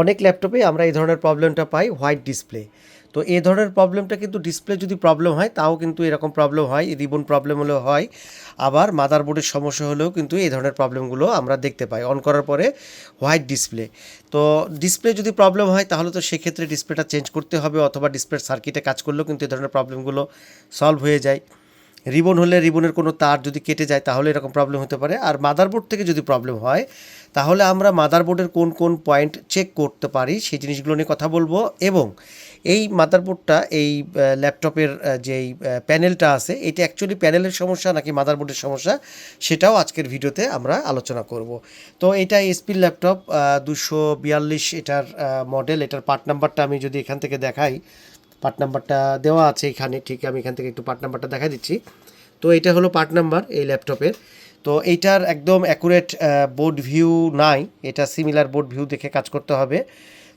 অনেক ল্যাপটপে আমরা এই ধরনের প্রবলেমটা পাই হোয়াইট ডিসপ্লে। তো এই ধরনের প্রবলেমটা কিন্তু ডিসপ্লে যদি প্রবলেম হয়, তাও কিন্তু এরকম প্রবলেম হয়, রিবন প্রবলেম হলেও হয়। আবার মাদারবোর্ডের সমস্যা হলেও কিন্তু এই ধরনের প্রবলেমগুলো আমরা দেখতে পাই। অন করার পরে হোয়াইট ডিসপ্লে। তো ডিসপ্লে যদি প্রবলেম হয়, তাহলে তো সেক্ষেত্রে ডিসপ্লেটা চেঞ্জ করতে হবে অথবা ডিসপ্লের সার্কিটে কাজ করলেও কিন্তু এই ধরনের প্রবলেমগুলো সলভ হয়ে যায়। রিবন হলে রিবনের কোনো তার যদি কেটে যায়, তাহলে এরকম প্রবলেম হতে পারে। আর মাদারবোর্ড থেকে যদি প্রবলেম হয়, তাহলে আমরা মাদারবোর্ডের কোন কোন পয়েন্ট চেক করতে পারি, সেই জিনিসগুলো নিয়ে কথা বলব। এবং এই মাদারবোর্ডটা এই ল্যাপটপের যেই প্যানেলটা আছে, এটা অ্যাকচুয়ালি প্যানেলের সমস্যা নাকি মাদারবোর্ডের সমস্যা, সেটাও আজকের ভিডিওতে আমরা আলোচনা করব। তো এটা এসপির ল্যাপটপ দুশো বিয়াল্লিশ এটার মডেল এটার পার্ট নাম্বারটা আমি যদি এখান থেকে দেখাই পার্ট নাম্বারটা দেওয়া আছে এখানে, ঠিক আমি এখান থেকে একটু পার্ট নাম্বারটা দেখা দিচ্ছি। তো এটা হলো পার্ট নাম্বার এই ল্যাপটপের তো এইটার একদম অ্যাকুরেট বোর্ড ভিউ নাই। এটা সিমিলার বোর্ড ভিউ দেখে কাজ করতে হবে।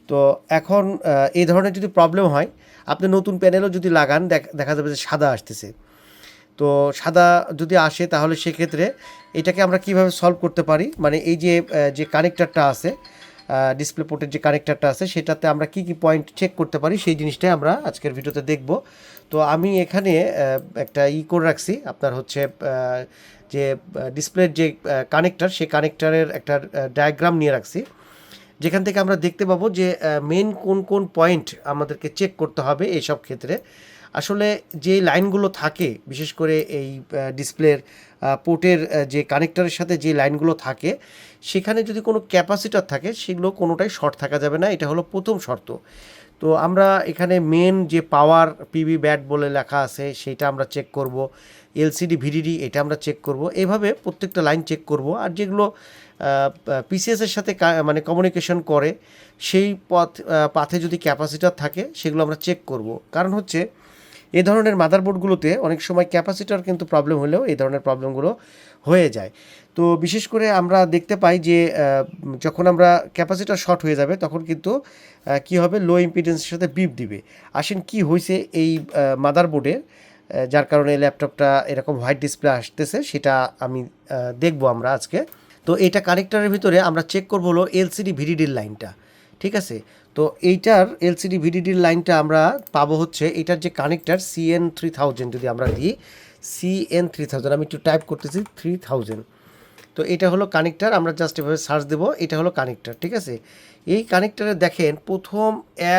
তো এখন এই ধরনের যদি প্রবলেম হয়, আপনি নতুন প্যানেলও যদি লাগান, দেখ- যাবে যে সাদা আসতেছে। তো সাদা যদি আসে, তাহলে সেক্ষেত্রে এটাকে আমরা কীভাবে সলভ করতে পারি? মানে এই যে যে কানেক্টারটা আছে ডিসপ্লে পোর্টের যে কানেক্টারটা আছে, সেটাতে আমরা কি কি পয়েন্ট চেক করতে পারি, সেই জিনিসটাই আমরা আজকের ভিডিওতে দেখব। তো আমি এখানে একটা ই করে রাখছি, আপনার হচ্ছে যে ডিসপ্লের যে কানেক্টার সেই কানেক্টারের একটা ডায়াগ্রাম নিয়ে রাখছি। যেখান থেকে আমরা দেখতে পাবো যে মেন কোন কোন পয়েন্ট আমাদেরকে চেক করতে হবে এই সব ক্ষেত্রে। আসলে যে লাইনগুলো থাকে, বিশেষ করে এই ডিসপ্লের পোর্টের যে কানেক্টরের সাথে যে লাইনগুলো থাকে, সেখানে যদি কোনো ক্যাপাসিটার থাকে, সেগুলো কোনোটাই শর্ট থাকা যাবে না। এটা হলো প্রথম শর্ত। তো আমরা এখানে মেন যে পাওয়ার পিবি ব্যাট বলে লেখা আছে, সেটা আমরা চেক করব। এলসিডি ভিডিডি এটা আমরা চেক করব। এভাবে প্রত্যেকটা লাইন চেক করব। আর যেগুলো পিসিএসের সাথে মানে কমিউনিকেশন করে, সেই পথ পাথে যদি ক্যাপাসিটার থাকে, সেগুলো আমরা চেক করব। কারণ হচ্ছে এ ধরনের মাদারবোর্ডগুলোতে অনেক সময় ক্যাপাসিটার কিন্তু প্রবলেম হলেও এই ধরনের প্রবলেমগুলো হয়ে যায়। তো বিশেষ করে আমরা দেখতে পাই যে যখন আমরা ক্যাপাসিটার শর্ট হয়ে যাবে, তখন কিন্তু কি হবে? লো ইম্পিডেন্সের সাথে বিপ দিবে। আসেন কি হয়েছে এই মাদারবোর্ডে যার কারণে ল্যাপটপটা এরকম হোয়াইট ডিসপ্লে আসতেছে, সেটা আমি দেখব আমরা আজকে। তো এটা কানেক্টারের ভিতরে আমরা চেক করব হলো এলসিডি ভিডিডির লাইনটা ঠিক আছে? তো এইটার এলসিডি ভিডিডির লাইনটা আমরা পাবো হচ্ছে এটার যে কানেক্টার সিএন থ্রি থাউজেন্ড যদি আমরা দিই সিএন থ্রি থাউজেন্ড আমি একটু টাইপ করতেছি থ্রি থাউজেন্ড তো এটা হলো কানেক্টার আমরা জাস্ট এভাবে সার্চ দেবো, এটা হলো কানেক্টার ঠিক আছে? এই কানেক্টারে দেখেন, প্রথম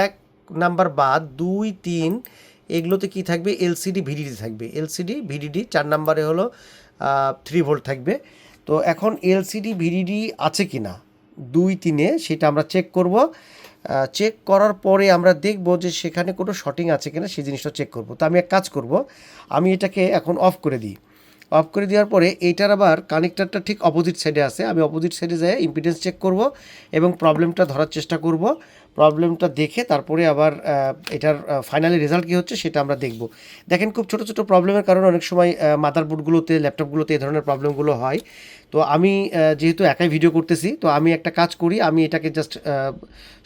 এক নাম্বার বাদ, দুই, তিন, এগুলোতে কি থাকবে? এলসিডি ভিডিডি থাকবে। এলসিডি ভিডিডি চার নাম্বারে হলো থ্রি ভোল্ট থাকবে। তো এখন এলসিডি ভিডিডি আছে কি না দুই তিনে সেটা আমরা চেক করব। চেক করার পরে আমরা দেখব যে সেখানে কোনো শর্টিং আছে কিনা, সেই জিনিসটা চেক করব। তো আমি এক কাজ করব, আমি এটাকে এখন অফ করে দিই। অফ করে দেওয়ার পরে এইটার আবার কানেক্টারটা ঠিক অপোজিট সাইডে আছে। আমি অপোজিট সাইডে যাই ইম্পিডেন্স চেক করব এবং প্রবলেমটা ধরার চেষ্টা করব। প্রবলেমটা দেখে তারপরে আবার এটার ফাইনালি রেজাল্ট কী হচ্ছে সেটা আমরা দেখব। দেখেন খুব ছোটো ছোটো প্রবলেমের কারণে অনেক সময় মাদারবোর্ডগুলোতে ল্যাপটপগুলোতে এই ধরনের প্রবলেমগুলো হয়। তো আমি যেহেতু একাই ভিডিও করতেছি, তো আমি একটা কাজ করি, আমি এটাকে জাস্ট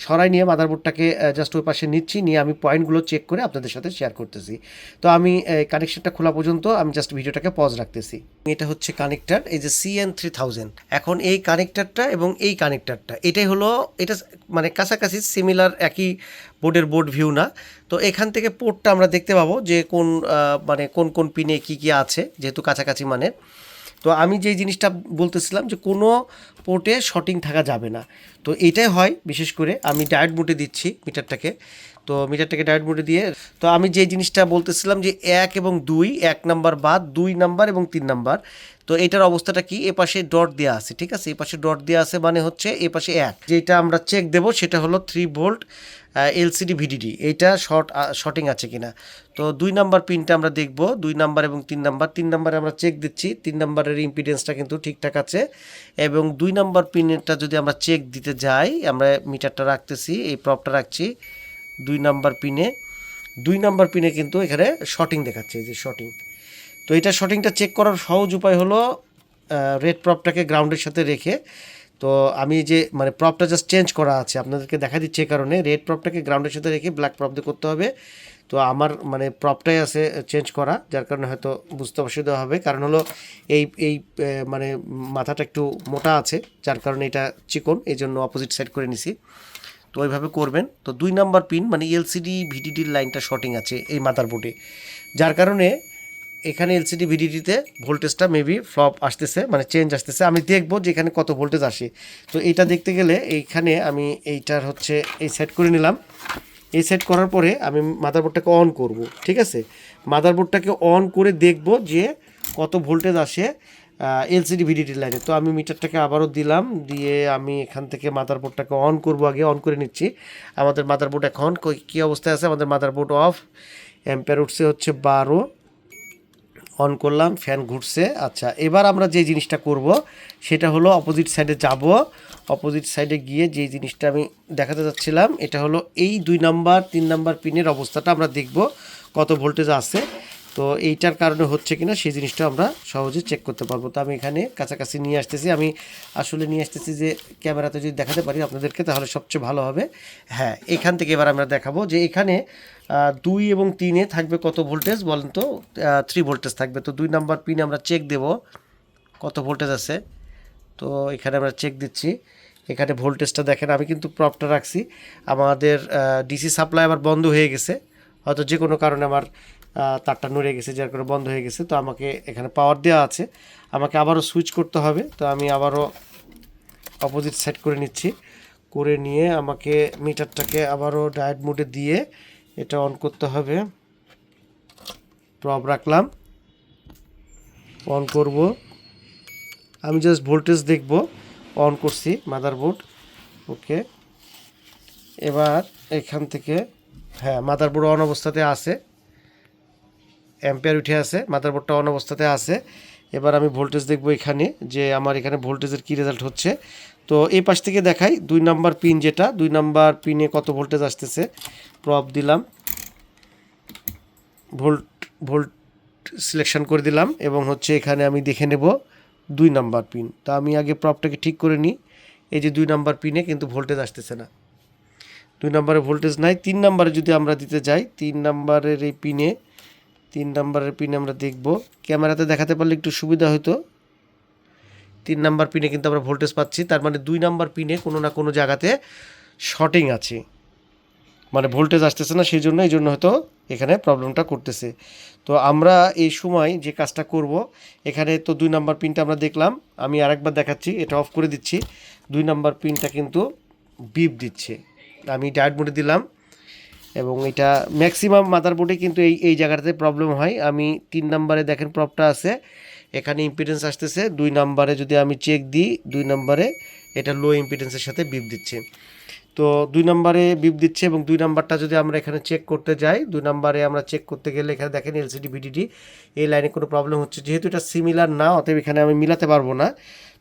সরাই নিয়ে মাদারবোর্ডটাকে জাস্ট ওই পাশে নিচ্ছি, নিয়ে আমি পয়েন্টগুলো চেক করে আপনাদের সাথে শেয়ার করতেছি। তো আমি কানেকশনটা খোলা পর্যন্ত আমি জাস্ট ভিডিওটাকে পজ রাখতেছি। এটা হচ্ছে কানেক্টার এই যে সিএন থ্রি থাউজেন্ড এখন এই কানেক্টারটা এবং এই কানেক্টারটা এটাই হলো, এটা মানে কাছাকাছি সিমিলার একই বোর্ডের বোর্ড ভিউ না। তো এখান থেকে পোর্টটা আমরা দেখতে পাবো যে কোন মানে কোন কোন পিনে কি কি আছে, যেহেতু কাছাকাছি মানে তো আমি যেই জিনিসটা বলতেছিলাম যে কোনো পোর্টে শর্টিং থাকা যাবে না। তো এটাই হয়, বিশেষ করে আমি ডায়েট মোডে দিচ্ছি মিটারটাকে। তো মিটারটাকে ডায়েট মোডে দিয়ে, তো আমি যে জিনিসটা বলতেছিলাম যে এক এবং দুই, এক নাম্বার বাদ, দুই নাম্বার এবং তিন নাম্বার, তো এটার অবস্থাটা কি? এ পাশে ডট দেওয়া আছে, ঠিক আছে? এ পাশে ডট দেওয়া আছে মানে হচ্ছে এ পাশে এক। যেটা আমরা চেক দেবো সেটা হলো থ্রি ভোল্ট এলসিডি ভিডিডি এইটা শর্ট শর্টিং আছে কিনা? তো দুই নাম্বার পিনটা আমরা দেখব, দুই নাম্বার এবং তিন নাম্বার। তিন নাম্বারে আমরা চেক দিচ্ছি, তিন নাম্বারের ইম্পিডেন্সটা কিন্তু ঠিকঠাক আছে। এবং দুই নাম্বার পিনটা যদি আমরা চেক দিতে যাই, আমরা মিটারটা রাখতেছি, এই প্রপটা রাখছি দুই নাম্বার পিনে। দুই নাম্বার পিনে কিন্তু এখানে শর্টিং দেখাচ্ছে, এই যে শর্টিং তো এটা শর্টিংটা চেক করার সহজ উপায় হলো রেড প্রপটাকে গ্রাউন্ডের সাথে রেখে। তো আমি যে মানে প্রপটা জাস্ট চেঞ্জ করা আছে, আপনাদেরকে দেখা দিচ্ছে কারণে। রেড প্রপটাকে গ্রাউন্ডের সাথে রেখে ব্ল্যাক প্রপ দিয়ে করতে হবে। তো আমার মানে প্রপটাই আছে চেঞ্জ করা, যার কারণে হয়তো বুঝতে অসুবিধা হবে। কারণ হলো এই এই মানে মাথাটা একটু মোটা আছে, যার কারণে এটা চিকন এই জন্য অপোজিট সাইড করে নিছি। তো ওইভাবে করবেন। তো দুই নাম্বার পিন মানে এলসিডি ভিডিডির লাইনটা শর্টিং আছে এই মাদারবোর্ডে যার কারণে এখানে এলসিডি ভিডিডিতে ভোল্টেজটা মেবি ফ্লপ আসতেছে মানে চেঞ্জ আসতেছে। আমি দেখব যে এখানে কত ভোল্টেজ আসে। তো এইটা দেখতে গেলে এইখানে আমি এইটার হচ্ছে এই সেট করে নিলাম। এই সেট করার পরে আমি মাদারবোর্ডটাকে অন করব, ঠিক আছে? মাদারবোর্ডটাকে অন করে দেখব যে কত ভোল্টেজ আসে এলসিডি ভিডিডি লাইনে তো আমি মিটারটাকে আবারও দিলাম, দিয়ে আমি এখান থেকে মাদারবোর্ডটাকে অন করব আগে অন করে নিচ্ছি। আমাদের মাদারবোর্ড এখন কী অবস্থায় আছে? আমাদের মাদারবোর্ড অফ অ্যাম্পেয়ার উঠছে হচ্ছে বারো। অন করলাম ফ্যান ঘুরছে। আচ্ছা এবার আমরা যে জিনিসটা করব, সেটা হলো অপোজিট সাইডে যাব। অপোজিট সাইডে গিয়ে যে জিনিসটা আমি দেখাতে যাচ্ছিলাম, এটা হলো এই দুই নাম্বার তিন নাম্বার পিনের অবস্থাটা আমরা দেখব, কত ভোল্টেজ আছে। তো এইটার কারণে হচ্ছে কিনা সেই জিনিসটা আমরা সহজে চেক করতে পারব। তো আমি এখানে কাছাকাছি নিয়ে আসতেছি। আমি আসলে নিয়ে আসতেছি যে ক্যামেরাতে যদি দেখাতে পারি আপনাদেরকে, তাহলে সবচেয়ে ভালো হবে। হ্যাঁ এখান থেকে এবার আমরা দেখাবো যে এখানে দুই এবং তিনে থাকবে কত ভোল্টেজ বলেন তো? থ্রি ভোল্টেজ থাকবে। তো দুই নাম্বার পিনে আমরা চেক দেব। কত ভোল্টেজ আছে? তো এখানে আমরা চেক দিচ্ছি। এখানে ভোল্টেজটা দেখেন, আমি কিন্তু প্রপটা রাখছি। আমাদের ডিসি সাপ্লাই আবার বন্ধ হয়ে গেছে। হয়তো যে কোনো কারণে আমার তারটা নড়ে গেছে, যার কারণে বন্ধ হয়ে গেছে। তো আমাকে এখানে পাওয়ার দেওয়া আছে। আমাকে আবারও সুইচ করতে হবে। তো আমি আবারও অপোজিট সেট করে নিচ্ছি। করে নিয়ে আমাকে মিটারটাকে আবারও ডায়েট মোডে দিয়ে এটা অন করতে হবে। প্রব রাখলাম। অন করব। আমি জাস্ট ভোল্টেজ দেখব। অন করছি মাদারবোর্ড ওকে এবার এখান থেকে হ্যাঁ মাদারবোর্ড অন অবস্থাতে আছে। অ্যাম্পিয়ার উঠে আছে, মাদারবোর্ডটা অন অবস্থাতে আছে। এবার আমি ভোল্টেজ দেখব এখানে, যে আমার এখানে ভোল্টেজের কী রেজাল্ট হচ্ছে। তো এই পাশ থেকে দেখাই, দুই নাম্বার পিন যেটা, দুই নাম্বার পিনে কত ভোল্টেজ আসতেছে। প্রপ দিলাম। ভোল্ট ভোল্ট সিলেকশন করে দিলাম এবং হচ্ছে এখানে আমি দেখে নেব দুই নাম্বার পিন তা আমি আগে প্রপটাকে ঠিক করে নিই। এই যে দুই নাম্বার পিনে কিন্তু ভোল্টেজ আসতেছে না। দুই নম্বরে ভোল্টেজ নাই, তিন নম্বরে যদি আমরা দিতে যাই, তিন নম্বরের এই পিনে তিন নম্বরের পিনে আমরা দেখব। ক্যামেরাতে দেখাতে পারলে একটু সুবিধা হতো। তিন নাম্বার পিনে কিন্তু আমরা ভোল্টেজ পাচ্ছি, তার মানে দুই নাম্বার পিনে কোনো না কোনো জায়গাতে শর্টিং আছে। মানে ভোল্টেজ আসতেছে না, সেই জন্য, এই জন্য হয়তো এখানে প্রবলেমটা করতেছে। তো আমরা এই সময় যে কাজটা করব, এখানে তো দুই নাম্বার পিনটা আমরা দেখলাম, আমি আরেকবার দেখাচ্ছি, এটা অফ করে দিচ্ছি। দুই নাম্বার পিনটা কিন্তু বিপ দিচ্ছে। আমি ডায়েট মোডে দিলাম। এবং এটা ম্যাক্সিমাম মাদারবোর্ডে কিন্তু এই এই জায়গাটাতে প্রবলেম হয়। আমি তিন নাম্বারে দেখেন প্রপটা আছে। এখানে ইম্পিডেন্স আসতেছে। দুই নাম্বারে যদি আমি চেক দিই, দুই নাম্বারে এটা লো ইম্পিডেন্সের সাথে বিপ দিচ্ছে। তো দুই নম্বরে বিপ দিচ্ছে এবং দুই নাম্বারটা যদি আমরা এখানে চেক করতে যাই, দুই নাম্বারে আমরা চেক করতে গেলে এখানে দেখেন এলসিডি ভিডিডি এই লাইনে কোনো প্রবলেম হচ্ছে। যেহেতু এটা সিমিলার না, অতএব এখানে আমি মিলাতে পারব না।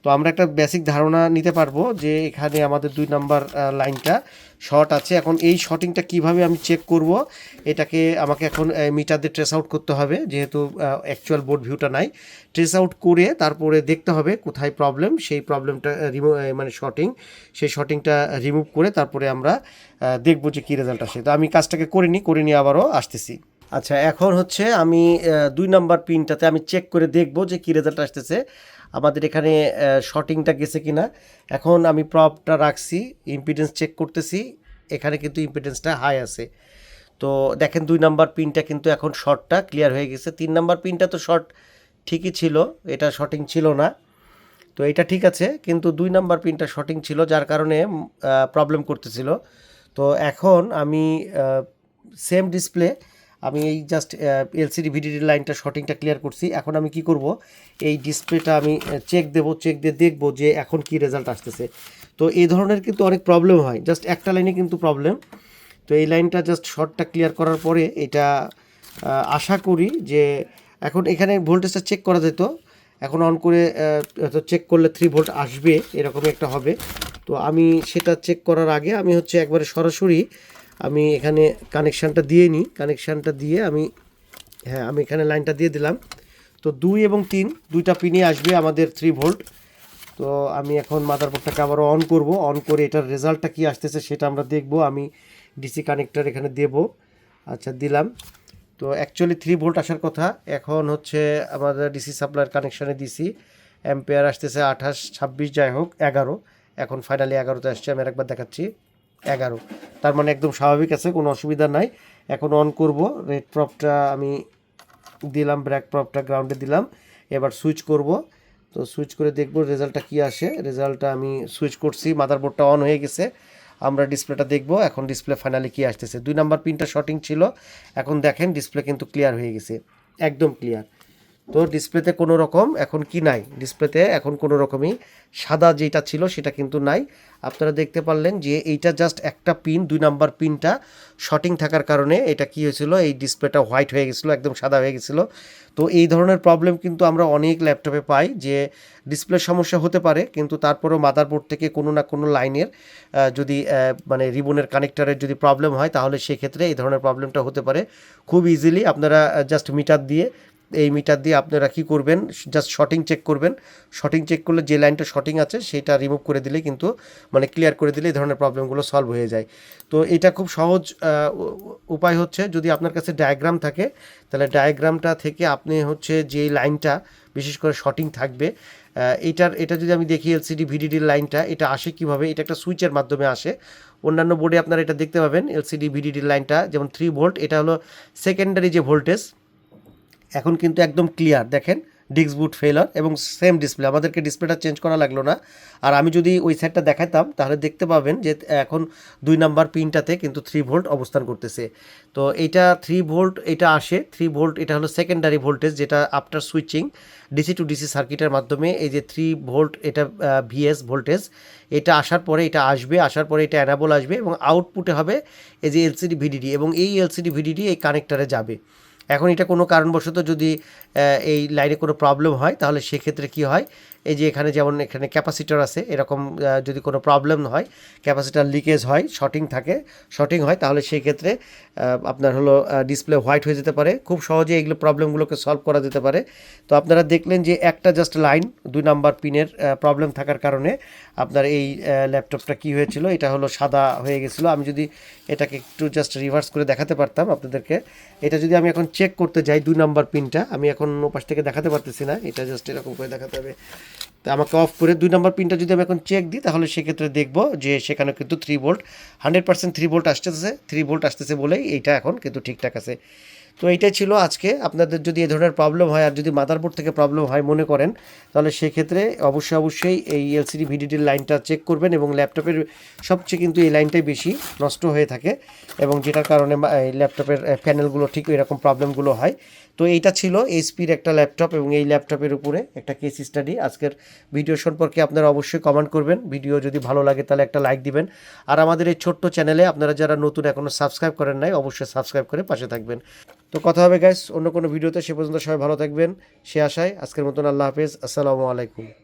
তো আমরা একটা বেসিক ধারণা নিতে পারব যে এখানে আমাদের দুই নাম্বার লাইনটা শর্ট আছে। এখন এই শর্টিংটা কীভাবে আমি চেক করব, এটাকে আমাকে এখন মিটার দিয়ে ট্রেস আউট করতে হবে, যেহেতু অ্যাকচুয়াল বোর্ড ভিউটা নাই। ট্রেস আউট করে তারপরে দেখতে হবে কোথায় প্রবলেম সেই প্রবলেমটা রিমুভ মানে শর্টিং সেই শর্টিংটা রিমুভ করে তারপরে আমরা দেখব যে কী রেজাল্ট আসে। তো আমি কাজটাকে করে নিই, করে নিয়ে আবারও আসতেছি। আচ্ছা এখন হচ্ছে আমি দুই নাম্বার পিনটাতে আমি চেক করে দেখব যে কী রেজাল্ট আসতেছে। আমাদের এখানে শর্টিংটা গেছে কিনা। এখন আমি প্রপটা রাখছি ইম্পিডেন্স চেক করতেছি। এখানে কিন্তু ইম্পিডেন্সটা হাই আছে। তো দেখেন, দুই নাম্বার পিনটা কিন্তু এখন শর্টটা ক্লিয়ার হয়ে গেছে। তিন নাম্বার পিনটা তো শর্ট ঠিকই ছিল, এটা শর্টিং ছিল না। তো এটা ঠিক আছে, কিন্তু দুই নাম্বার পিনটা শর্টিং ছিল, যার কারণে প্রবলেম করতেছিল। তো এখন আমি সেম ডিসপ্লে আমি এই জাস্ট এলসিডি ভিডিডি লাইনটা শর্টিংটা ক্লিয়ার করছি। এখন আমি কি করব? এই ডিসপ্লেটা আমি চেক দেব চেক দিয়ে দেখব যে এখন কি রেজাল্ট আসতেছে। তো এই ধরনের কিন্তু অনেক প্রবলেম হয়। জাস্ট একটা লাইনে কিন্তু প্রবলেম তো এই লাইনটা জাস্ট শর্টটা ক্লিয়ার করার পরে এটা আশা করি যে এখন এখানে ভোল্টেজটা চেক করা যেত। এখন অন করে তো চেক করলে থ্রি ভোল্ট আসবে, এরকমই একটা হবে। তো আমি সেটা চেক করার আগে আমি হচ্ছে একবারে সরাসরি আমি এখানে কানেকশানটা দিয়ে নিই। কানেকশানটা দিয়ে আমি হ্যাঁ আমি এখানে লাইনটা দিয়ে দিলাম। তো দুই এবং তিন, দুইটা পিনে আসবে আমাদের থ্রি ভোল্ট তো আমি এখন মাদারবোর্ডটাকে আবারও অন করব। অন করে এটার রেজাল্টটা কি আসতেছে সেটা আমরা দেখব। আমি ডিসি কানেক্টর এখানে দেব। আচ্ছা দিলাম। তো অ্যাকচুয়ালি থ্রি ভোল্ট আসার কথা। এখন হচ্ছে আমাদের ডিসি সাপ্লাইয়ের কানেকশানে দিছি অ্যাম্পেয়ার আসতেছে আঠাশ, ছাব্বিশ, যাই হোক, এগারো। এখন ফাইনালি এগারোতে আসছে। আমি আরেকবার দেখাচ্ছি। এগারো। তার মানে একদম স্বাভাবিক আছে, কোনো অসুবিধা নাই। এখন অন করব রেড প্রপটা আমি দিলাম ব্র্যাক প্রপটা গ্রাউন্ডে দিলাম। এবার সুইচ করব। তো সুইচ করে দেখব রেজাল্টটা কি আসে। রেজাল্টটা আমি সুইচ করছি মাদারবোর্ডটা অন হয়ে গেছে। আমরা ডিসপ্লেটা দেখব, এখন ডিসপ্লে ফাইনালি কি আসতেছে। দুই নাম্বার পিনটা শর্টিং ছিল, এখন দেখেন ডিসপ্লে কিন্তু ক্লিয়ার হয়ে গেছে, একদম ক্লিয়ার তো ডিসপ্লেতে কোনো রকম এখন কি নাই। ডিসপ্লেতে এখন কোনো রকমই সাদা যেটা ছিল সেটা কিন্তু নাই। আপনারা দেখতে পারলেন যে এইটা জাস্ট একটা পিন দুই নাম্বার পিনটা শর্টিং থাকার কারণে এটা কি হয়েছিল, এই ডিসপ্লেটা হোয়াইট হয়ে গেছিল, একদম সাদা হয়ে গেছিল। তো এই ধরনের প্রবলেম কিন্তু আমরা অনেক ল্যাপটপে পাই যে ডিসপ্লে সমস্যা হতে পারে, কিন্তু তারপরেও মাদারবোর্ড থেকে কোনো না কোনো লাইনের যদি মানে রিবনের কানেক্টারের যদি প্রবলেম হয়, তাহলে সেক্ষেত্রে এই ধরনের প্রবলেমটা হতে পারে। খুব ইজিলি আপনারা জাস্ট মিটার দিয়ে এই মিটার দিয়ে আপনারা কি করবেন? জাস্ট শর্টিং চেক করবেন। শর্টিং চেক করলে যে লাইনটা শর্টিং আছে, সেটা রিমুভ করে দিলে কিন্তু মানে ক্লিয়ার করে দিলে এই ধরনের প্রবলেমগুলো সলভ হয়ে যায়। তো এটা খুব সহজ উপায় হচ্ছে, যদি আপনার কাছে ডায়াগ্রাম থাকে, তাহলে ডায়াগ্রামটা থেকে আপনি হচ্ছে যে লাইনটা বিশেষ করে শর্টিং থাকবে এটার, এটা যদি আমি দেখি এলসিডি ভিডিডির লাইনটা এটা আসে কীভাবে? এটা একটা সুইচের মাধ্যমে আসে। অন্যান্য বোর্ডে আপনারা এটা দেখতে পাবেন এলসিডি ভিডিডির লাইনটা যেমন থ্রি ভোল্ট এটা হলো সেকেন্ডারি যে ভোল্টেজ এখন কিন্তু একদম ক্লিয়ার দেখেন ডিস্ক বুট ফেলার এবং সেম ডিসপ্লে আমাদেরকে ডিসপ্লেটা চেঞ্জ করা লাগল না। আর আমি যদি ওই সাইডটা দেখাতাম তাহলে দেখতে পাবেন যে, এখন দুই নাম্বার পিনটাতে কিন্তু থ্রি ভোল্ট অবস্থান করতেছে। তো এইটা থ্রি ভোল্ট এটা আসে। থ্রি ভোল্ট এটা হলো সেকেন্ডারি ভোল্টেজ যেটা after switching DC to DC সার্কিটের মাধ্যমে এই যে থ্রি ভোল্ট এটা ভিএস ভোল্টেজ এটা আসার পরে এটা আসবে, আসার পরে এটা অ্যানাবল আসবে এবং আউটপুটে হবে এই যে এলসিডি ভিডিডি এবং এই এলসিডি ভিডিডি এই কানেক্টারে যাবে। এখন এটা কোনো কারণবশত যদি এই লাইনে কোনো প্রবলেম হয় তাহলে সেক্ষেত্রে কি হয়? এই যে এখানে যেমন এখানে ক্যাপাসিটর আছে, এরকম যদি কোনো প্রবলেম হয়, ক্যাপাসিটার লিকেজ হয়, শর্টিং থাকে, শর্টিং হয়, তাহলে সেই ক্ষেত্রে আপনার হলো ডিসপ্লে হোয়াইট হয়ে যেতে পারে। খুব সহজে এগুলো প্রবলেমগুলোকে সলভ করা যেতে পারে। তো আপনারা দেখলেন যে একটা জাস্ট লাইন, দুই নাম্বার পিনের প্রবলেম থাকার কারণে আপনার এই ল্যাপটপটা কি হয়েছিল, এটা হলো সাদা হয়ে গেছিল। আমি যদি এটাকে একটু জাস্ট রিভার্স করে দেখাতে পারতাম আপনাদেরকে। এটা যদি আমি এখন চেক করতে যাই, দুই নাম্বার পিনটা, আমি এখন ওপাশ থেকে দেখাতে পারতেছি না, এটা জাস্ট এরকম করে দেখাতে হবে। তো আমাকে অফ করে দুই নম্বর পিনটা যদি আমি এখন চেক দিই, তাহলে সেক্ষেত্রে দেখব যে সেখানে কিন্তু three volt hundred percent three volt আসতেছে থ্রি ভোল্ট আসতেছে বলেই এইটা এখন কিন্তু ঠিকঠাক আছে। তো এইটাই ছিল আজকে। আপনাদের যদি এ ধরনের প্রবলেম হয় আর যদি মাদারবোর্ড থেকে প্রবলেম হয় মনে করেন, তাহলে সেক্ষেত্রে অবশ্যই অবশ্যই এই এলসিডি ভিডিডির লাইনটা চেক করবেন এবং ল্যাপটপের সবচেয়ে কিন্তু এই লাইনটাই বেশি নষ্ট হয়ে থাকে এবং যেটার কারণে ল্যাপটপের প্যানেলগুলো ঠিক এরকম প্রবলেমগুলো হয়। তো এইটা ছিল এইচপির একটা ল্যাপটপ এবং এই ল্যাপটপের উপরে একটা কেস স্টাডি আজকের ভিডিও সম্পর্কে আপনারা অবশ্যই কমেন্ট করবেন। ভিডিও যদি ভালো লাগে তাহলে একটা লাইক দিবেন। আর আমাদের এই ছোট্ট চ্যানেলে আপনারা যারা নতুন এখনও সাবস্ক্রাইব করেন নাই, অবশ্যই সাবস্ক্রাইব করে পাশে থাকবেন। তো কথা হবে গাইস অন্য কোনো ভিডিওতে সে পর্যন্ত সবাই ভালো থাকবেন। সে আশায় আজকের মতন আল্লাহ হাফেজ। আসসালামু আলাইকুম।